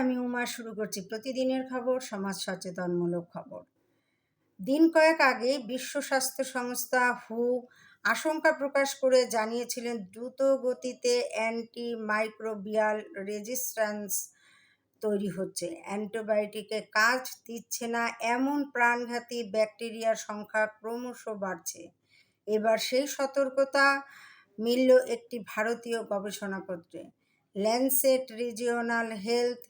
আমি উমা শুরু করছি। প্রতিদিনের খবর, সমাজ সচেতনমূলক খবর। দিন কয়েক আগে বিশ্ব স্বাস্থ্য সংস্থা হু আশঙ্কা প্রকাশ করে জানিয়েছিলেন, দ্রুত গতিতে অ্যান্টি মাইক্রোবিয়াল রেজিস্ট্যান্স তৈরি হচ্ছে। অ্যান্টিবায়োটিকে কাজ দিচ্ছে না, এমন প্রাণঘাতী ব্যাকটেরিয়ার সংখ্যা ক্রমশ বাড়ছে। এবার সেই সতর্কতা মিলল একটি ভারতীয় গবেষণাপত্রে। Lancet Regional Health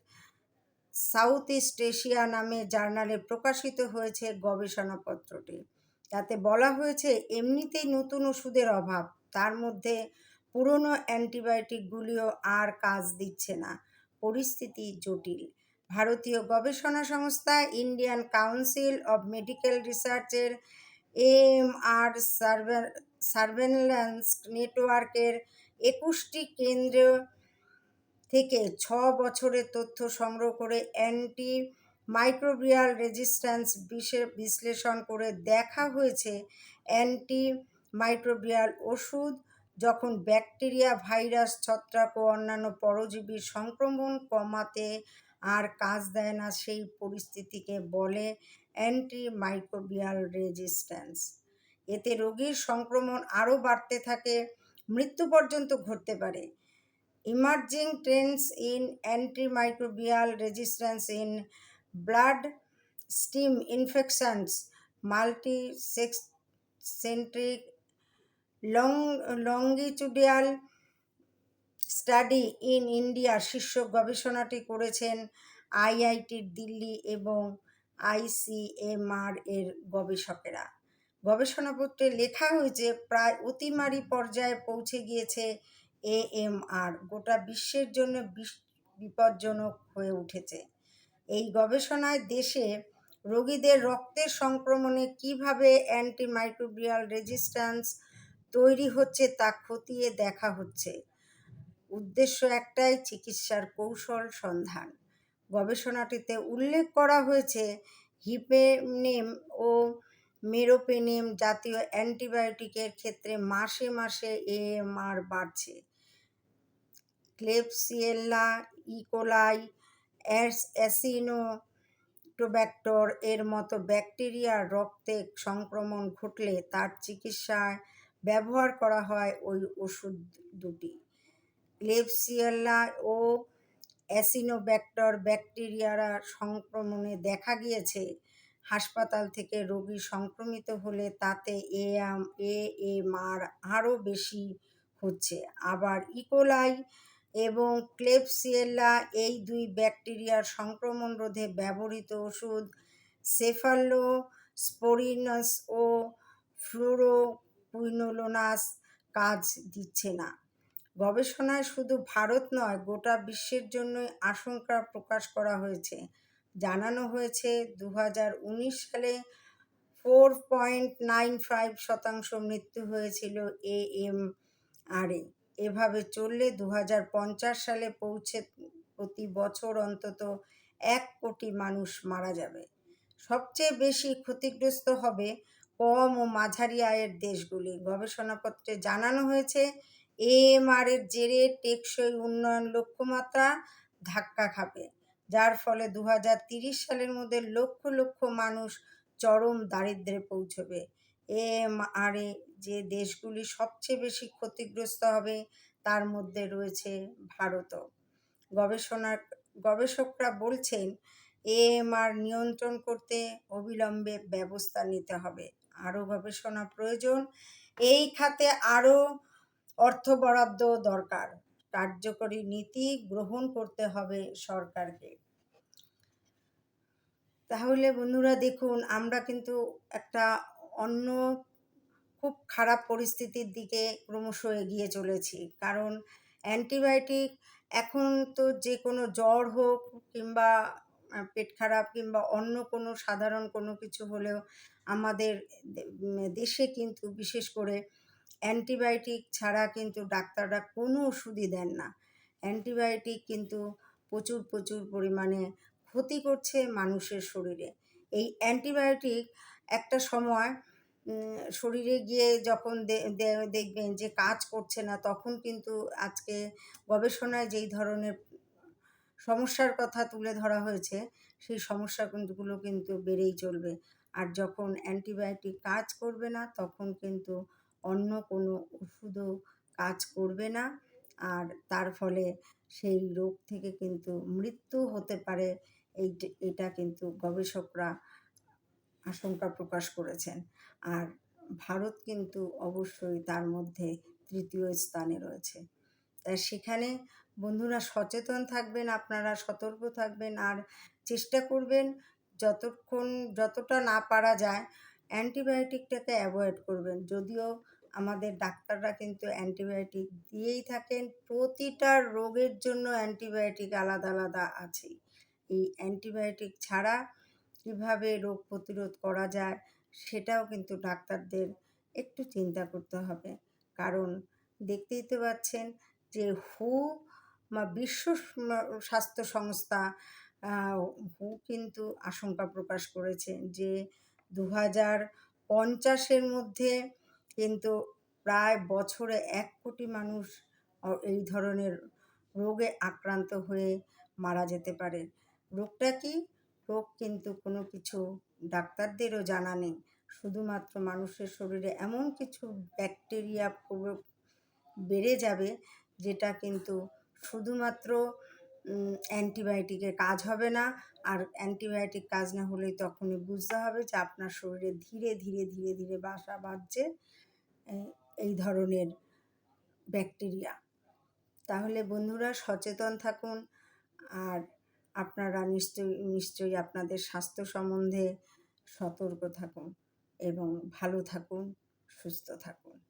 South East Asia নামে জার্নালে প্রকাশিত হয়েছে গবেষণাপত্রটি। তাতে বলা হয়েছে, এমনিতেই নতুন ওষুধের অভাব, তার মধ্যে পুরনো অ্যান্টিবায়োটিকগুলিও আর কাজ দিচ্ছে না। পরিস্থিতি জটিল। ভারতীয় গবেষণা সংস্থা ইন্ডিয়ান কাউন্সিল অব মেডিকেল রিসার্চের এএমআর সার্ভেলেন্স নেটওয়ার্কের একুশটি কেন্দ্র থেকে ছ বছরের তথ্য সংগ্রহ করে অ্যান্টি মাইক্রোবিয়াল রেজিস্ট্যান্স বিশ্লেষণ করে দেখা হয়েছে অ্যান্টি মাইক্রোবিয়াল ওষুধ যখন ব্যাকটেরিয়া ভাইরাস ছত্রাক ও অন্যান্য পরজীবীর সংক্রমণ কমাতে আর কাজ দেয় না সেই পরিস্থিতিকে বলে অ্যান্টি মাইক্রোবিয়াল রেজিস্ট্যান্স এতে রোগীর সংক্রমণ আরও বাড়তে থাকে, মৃত্যু পর্যন্ত ঘটতে পারে। Emerging trends in antimicrobial resistance in blood stream infections centric long longitudinal study in India শীর্ষক গবেষণাটি করেছেন আইআইটির দিল্লি এবং আইসিএমআর এর গবেষকেরা। গবেষণাপত্রে লেখা হয়েছে, প্রায় অতিমারি পর্যায়ে পৌঁছে গিয়েছে এএমআর, গোটা বিশ্বের জন্য বিপজ্জনক হয়ে উঠেছে। এই গবেষণায় দেশে রোগীদের রক্তের সংক্রমণে কীভাবে অ্যান্টিমাইক্রোবিয়াল রেজিস্ট্যান্স তৈরি হচ্ছে তা খতিয়ে দেখা হচ্ছে। উদ্দেশ্য একটাই, চিকিৎসার কৌশল সন্ধান। গবেষণাটিতে উল্লেখ করা হয়েছে, হিপেনেম ও মেরোপেনেম জাতীয় অ্যান্টিবায়োটিকের ক্ষেত্রে মাসে মাসে এএমআর বাড়ছে। ক্লেপসিয়েল্লা ইকোলাই অ্যাসিনোটোব্যাক্টর এর মতো ব্যাকটেরিয়ার রক্তে সংক্রমণ ঘটলে তার চিকিৎসায় ব্যবহার করা হয় ওই ওষুধ দুটি। ক্লেপসিয়েল্লা ও অ্যাসিনোব্যাক্টর ব্যাকটেরিয়ারা সংক্রমণে দেখা গিয়েছে হাসপাতাল থেকে রোগী সংক্রমিত হলে তাতে এএম এএমআর আরও বেশি হচ্ছে। আবার ইকোলাই এবং ক্লেপসিয়েল্লা এই দুই ব্যাকটেরিয়ার সংক্রমণ রোধে ব্যবহৃত ওষুধ সেফালোস্পোরিনাস ও ফ্লুরোকুইনোলোনাস কাজ দিচ্ছে না। গবেষণায় শুধু ভারত নয়, গোটা বিশ্বের জন্যই আশঙ্কা প্রকাশ করা হয়েছে। জানানো হয়েছে দু হাজার উনিশ সালে ফোর পয়েন্ট নাইন ফাইভ শতাংশ মৃত্যু হয়েছিল এ এম আরে এভাবে চললে দু হাজার পঞ্চাশ সালে পৌঁছে প্রতি বছর অন্তত এক কোটি মানুষ মারা যাবে। সবচেয়ে বেশি ক্ষতিগ্রস্ত হবে কম ও মাঝারি আয়ের দেশগুলি। গবেষণাপত্রে জানানো হয়েছে এএমআর এর জেরে টেকসই উন্নয়ন লক্ষ্যমাত্রা ধাক্কা খাবে। যার ফলে দু সালের মধ্যে লক্ষ লক্ষ মানুষ চরম দারিদ্র্যে পৌঁছবে। এএমআরে যে দেশগুলি সবচেয়ে বেশি ক্ষতিগ্রস্ত হবে, তার মধ্যে রয়েছে ভারতও গবেষণা, গবেষকরা বলছেন এএমআর নিয়ন্ত্রণ করতে অবিলম্বে ব্যবস্থা নিতে হবে। আরও গবেষণা প্রয়োজন। এই খাতে আরও অর্থ বরাদ্দ দরকার। কার্যকরী নীতি গ্রহণ করতে হবে সরকারকে। তাহলে বন্ধুরা দেখুন, আমরা কিন্তু একটা অন্য খুব খারাপ পরিস্থিতির দিকে ক্রমশ এগিয়ে চলেছি। কারণ অ্যান্টিবায়োটিক এখন তো যে কোনো জ্বর হোক কিংবা পেট খারাপ কিংবা অন্য কোনো সাধারণ কোনো কিছু হলেও আমাদের দেশে কিন্তু বিশেষ করে অ্যান্টিবায়োটিক ছাড়া কিন্তু ডাক্তাররা কোনো ওষুধই দেন না। অ্যান্টিবায়োটিক কিন্তু প্রচুর প্রচুর পরিমাণে ক্ষতি করছে মানুষের শরীরে। এই অ্যান্টিবায়োটিক একটা সময় শরীরে গিয়ে যখন দেখবেন যে কাজ করছে না, তখন কিন্তু আজকে গবেষণায় যেই ধরনের সমস্যার কথা তুলে ধরা হয়েছে, সেই সমস্যাগুলো কিন্তু বেড়েই চলবে। আর যখন অ্যান্টিবায়োটিক কাজ করবে না, তখন কিন্তু অন্য কোনো ওষুধও কাজ করবে না। আর তার ফলে সেই রোগ থেকে কিন্তু মৃত্যু হতে পারে। এই এটা কিন্তু গবেষকরা আশঙ্কা প্রকাশ করেছেন। আর ভারত কিন্তু অবশ্যই তার মধ্যে তৃতীয় স্থানে রয়েছে। তাই সেখানে বন্ধুরা সচেতন থাকবেন, আপনারা সতর্ক থাকবেন আর চেষ্টা করবেন যতক্ষণ, যতটা না পারা যায়, অ্যান্টিবায়োটিকটাকে অ্যাভয়েড করবেন। যদিও আমাদের ডাক্তাররা কিন্তু অ্যান্টিবায়োটিক দিয়েই থাকেন। প্রতিটা রোগের জন্য অ্যান্টিবায়োটিক আলাদা আলাদা আছে এই অ্যান্টিবায়োটিক ছাড়া কীভাবে রোগ প্রতিরোধ করা যায় সেটাও কিন্তু ডাক্তারদের একটু চিন্তা করতে হবে। কারণ দেখতেই তো পাচ্ছেন যে হু বা বিশ্ব স্বাস্থ্য সংস্থা হু কিন্তু আশঙ্কা প্রকাশ করেছে যে দু হাজার পঞ্চাশের মধ্যে কিন্তু প্রায় বছরে এক কোটি মানুষ এই ধরনের রোগে আক্রান্ত হয়ে মারা যেতে পারে। রোগটা কি? রোগ কিন্তু কোনো কিছু ডাক্তারদেরও জানা নেই। শুধুমাত্র মানুষের শরীরে এমন কিছু ব্যাকটেরিয়া বেড়ে যাবে যেটা কিন্তু শুধুমাত্র অ্যান্টিবায়োটিকের কাজ হবে না। আর অ্যান্টিবায়োটিক কাজ না হলে তখনই বুঝতে হবে যে আপনার শরীরে ধীরে ধীরে ধীরে ধীরে বাসা বাঁধছে। এই ধরনের ব্যাকটেরিয়া। তাহলে বন্ধুরা সচেতন থাকুন আর আপনারা নিশ্চয়ই নিশ্চয়ই আপনাদের স্বাস্থ্য সম্বন্ধে সতর্ক থাকুন এবং ভালো থাকুন, সুস্থ থাকুন।